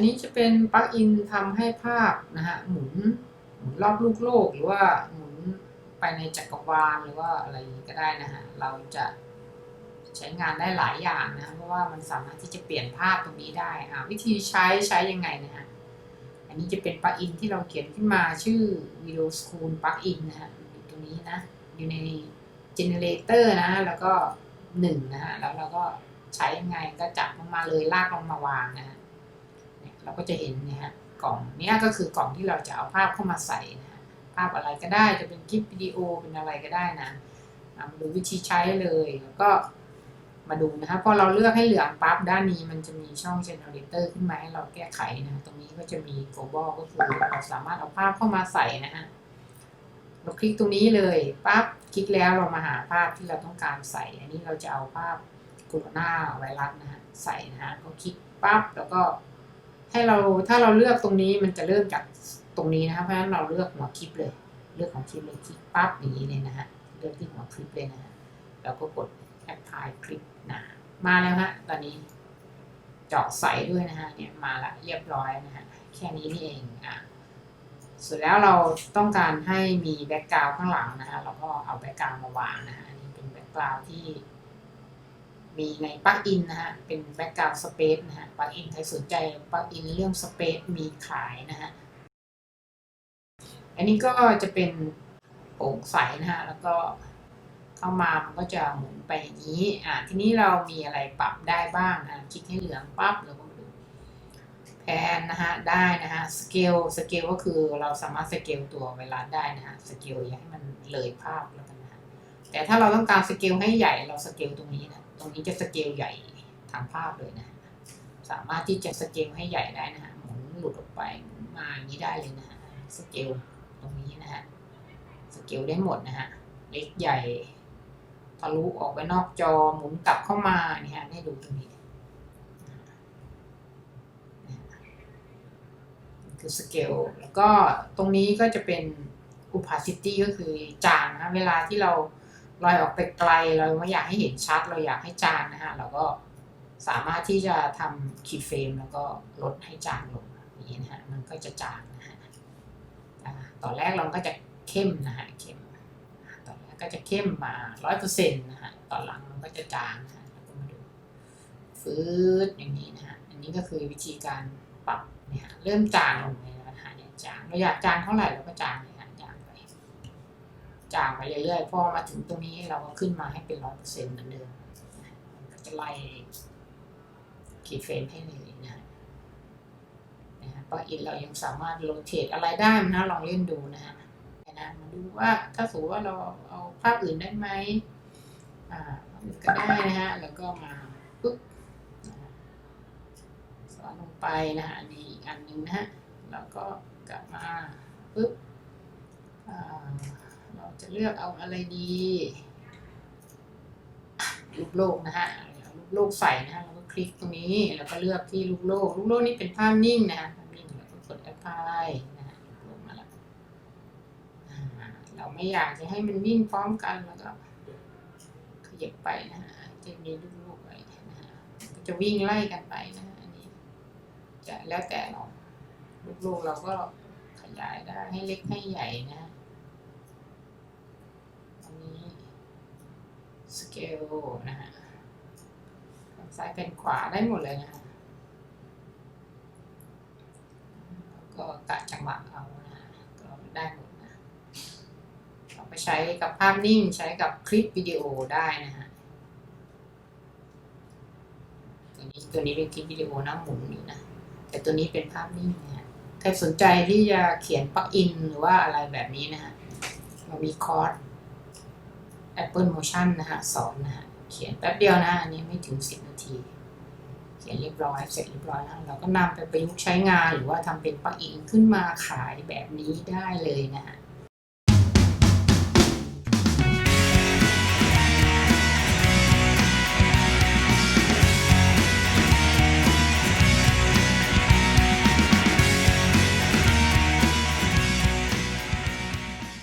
นนี้จะเป็นปลั๊กอินทำให้ภาพนะฮะหมุนหมุนรอบลูกโลกหรือว่าหมุนไปในจักรวาลหรือว่าอะไรก็ได้นะฮะเราจะใช้งานได้หลายอย่างนะเพราะว่ามันสามารถที่จะเปลี่ยนภาพตรงนี้ได้อ่าวิธีใช้ใช้ยังไงนะฮะอันนี้จะเป็นปลั๊กอินที่เราเขียนขึ้นมาชื่อ Video School ปลั๊กอินนะฮะอยู่ตรงนี้นะอยู่ใน Generator นะแล้วก็หนึ่งนะฮะแล้วเราก็ใช้ยังไงก็จับลงมาเลยลากลงมาวางนะฮะ เนี่ยเราก็จะเห็นนี่ยฮะกล่องนี้ก็คือกล่องที่เราจะเอาภาพเข้ามาใส่นะภาพอะไรก็ได้จะเป็นคลิปวิดีโอเป็นอะไรก็ได้นะมาดูวิธีใช้เลยแล้วก็มาดูนะฮะพอเราเลือกให้เหลืองปั๊บด้านนี้มันจะมีช่อง generator ขึ้นมาให้เราแก้ไขนะตรงนี้ก็จะมี global ก็คือเราสามารถเอาภาพเข้ามาใส่นะฮะเราคลิกตรงนี้เลยปั๊บคลิกแล้วเรามาหาภาพที่เราต้องการใส่ อันนี้เราจะเอาภาพโคโรนาไวรัสนะฮะใส่นะฮะก็คลิกปั๊บแล้วก็ ให้เราถ้าเราเลือกตรงนี้มันจะเริ่มจากตรงนี้นะครับเพราะฉะนั้นเราเลือกหัวคลิปเลย เลือกของคลิปเลยคลิกปั๊บอย่างนี้เลยนะฮะเลือกที่หัวคลิปเลยนะฮะแล้วก็กด apply คลิปนะมาแล้วฮะตอนนี้เจาะใส่ด้วยนะฮะเนี่ยมาละเรียบร้อยนะฮะแค่นี้นี่เองอะสร็จแล้วเราต้องการให้มีแบ็กกราวข้างหลังนะฮะเราก็เอาแบ็กกราวมาวางนะฮะอันนี้เป็นแบ็กกราวที่ มีในปลั๊กอินนะฮะ เป็นแบ็กกราวด์สเปซนะฮะ ปลั๊กอินใครสนใจปลั๊กอินเรื่องสเปซมีขายนะฮะ อันนี้ก็จะเป็นโปร่งใสนะฮะ แล้วก็เข้ามามันก็จะหมุนไปอย่างนี้ อ่า ทีนี้เรามีอะไรปรับได้บ้างอะคลิกให้เหลืองปั๊บเราก็ดูแพนนะฮะ ได้นะฮะ สเกล สเกลก็คือเราสามารถสเกลตัวเวลาได้นะฮะ สเกลอย่าให้มันเลยภาพแล้วกันนะฮะแต่ถ้าเราต้องการสเกลให้ใหญ่เราสเกลตรงนี้นะ ตรงนี้จะสเกลใหญ่ทางภาพเลยนะ สามารถที่จะสเกลให้ใหญ่ได้นะฮะหมุนหลุดออกไปหมุนมาอย่างนี้ได้เลยนะฮะสเกลตรงนี้นะฮะสเกลได้หมดนะฮะเล็กใหญ่ทะลุออกไปนอกจอหมุนกลับเข้ามาเนี่ฮะให้ดูตรงนี้คือสเกลแล้วก็ตรงนี้ก็จะเป็น opacity ก็คือจางนะเวลาที่เรา ลอยออกไปไกลเราไม่อยากให้เห็นชัด เราอยากให้จางนะฮะเราก็สามารถที่จะทำคีย์เฟรมแล้วก็ลดให้จางลงอย่างนี้นะฮะมันก็จะจางนะฮะอ่าตอนแรกเราก็จะเข้มนะฮะเข้มตอนแรกก็จะเข้มมาร้อยเปอร์เซ็นต์นะฮะตอนหลังมันก็จะจางนะฮะแล้วก็มาดูฟืดอย่างนี้นะฮะอันนี้ก็คือวิธีการปรับเนี่ยฮะเริ่มจางลงเลยนะฮะเนี่ยจางเราอยากจางเท่าไหร่เราก็จางเลยฮะจางไป จางไปเรื่อยๆ พอมาถึงตรงนี้เราก็ขึ้นมาให้เป็นร้อยเปอร์เซ็นต์เหมือนเดิมก็จะไล่คีย์เฟรมให้เลยนะฮะนะฮะปลั๊กอินเรายังสามารถโรเทตอะไรได้นะลองเล่นดูนะฮะนะมาดูว่าถ้าสมมติว่าเราเอาภาพอื่นได้ไหมอ่าก็ได้นะฮะแล้วก็มาปุ๊บสอนลงไปนะฮะอันนี้อีกอันหนึ่งนะฮะแล้วก็กลับมาปุ๊บอ่า เราจะเลือกเอาอะไรดีลูกโลกนะฮะเอาลูกโลกใส่นะฮะเราก็คลิกตรงนี้แล้วก็เลือกที่ลูกโลกลูกโลกนี่เป็นภาพนิ่งนะฮะภาพนิ่งแล้วก็กด apply นะฮะลูกโลกมาแล้วเราไม่อยากจะให้มันวิ่งพร้อมกันแล้วก็ขยับไปนะฮะจะมีลูกโลกไปนะฮะก็จะวิ่งไล่กันไปนะฮะอันนี้จะแล้วแต่เราลูกโลกเราก็ขยายได้ให้เล็กให้ใหญ่นะฮะ อันนี้ สเกลนะฮะซ้ายเป็นขวาได้หมดเลยนะฮะแล้วก็กะจังหวะเอานะฮะก็ได้หมดนะเอาไปใช้กับภาพนิ่งใช้กับคลิปวิดีโอได้นะฮะตัวนี้ตัวนี้เป็นคลิปวิดีโอนะหมุนอยู่นะ แต่ตัวนี้เป็นภาพนิ่งนะฮะใครสนใจที่จะเขียนปลั๊กอินหรือว่าอะไรแบบนี้นะฮะเรามีคอร์ส Apple Motion นะฮะสอนนะฮะเขียนแป๊บเดียวนะอันนี้ไม่ถึง 10 นาที เขียนเรียบร้อยเสร็จเรียบร้อยแล้วเราก็นำไปประยุกต์ใช้งานหรือว่าทำเป็นปลั๊กอินขึ้นมาขายแบบนี้ได้เลยนะฮะ